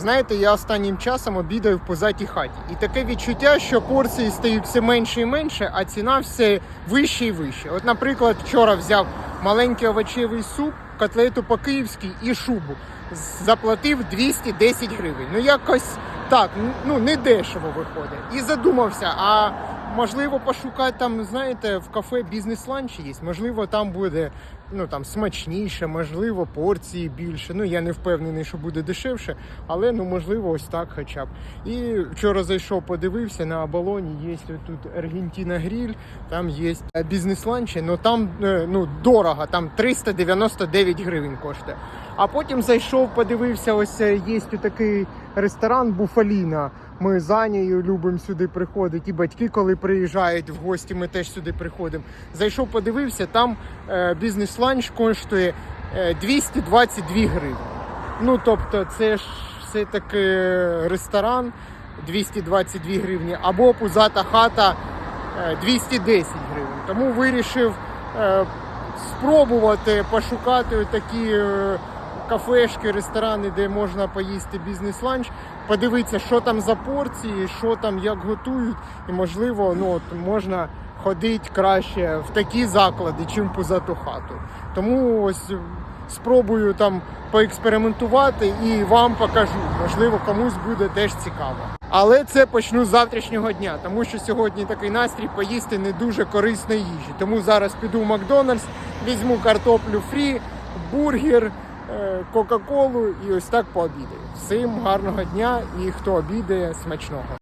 Знаєте, я останнім часом обідаю в позатій хаті. І таке відчуття, що порції стають все менше і менше, а ціна все вище і вище. От, наприклад, вчора взяв маленький овочевий суп, котлету по-київськи і шубу. Заплатив 210 гривень. Ну якось так, ну не дешево виходить. І задумався, а можливо пошукати там, знаєте, в кафе бізнес-ланч є. Можливо, там буде ну там смачніше, можливо, порції більше. Ну я не впевнений, що буде дешевше, але ну можливо, ось так хоча б. І вчора зайшов, подивився на оболоні. Є тут Аргентина Гріль, там є бізнес-ланчі, але там е, ну дорого, там 399 гривень коштує. А потім зайшов, подивився, ось е, є такий ресторан Буфаліна. Ми з Анією любимо сюди приходити. І батьки, коли приїжджають в гості, ми теж сюди приходимо. Зайшов, подивився, там е, бізнес-ланч коштує е, 222 гривні. Ну тобто, це ж все таки ресторан 222 гривні, або пузата хата е, 210 гривень. Тому вирішив е, спробувати пошукати такі е, кафешки, ресторани, де можна поїсти бізнес-ланч, подивитися, що там за порції, що там, як готують, і можливо, ну от можна ходити краще в такі заклади, чим в позату хату. Тому ось спробую там поекспериментувати і вам покажу. Можливо, комусь буде теж цікаво. Але це почну з завтрашнього дня, тому що сьогодні такий настрій поїсти не дуже корисної їжі. Тому зараз піду в Макдональдс, візьму картоплю фрі, бургер, Кока-Колу і ось так пообідаю. Всім гарного дня і хто обідає, смачного.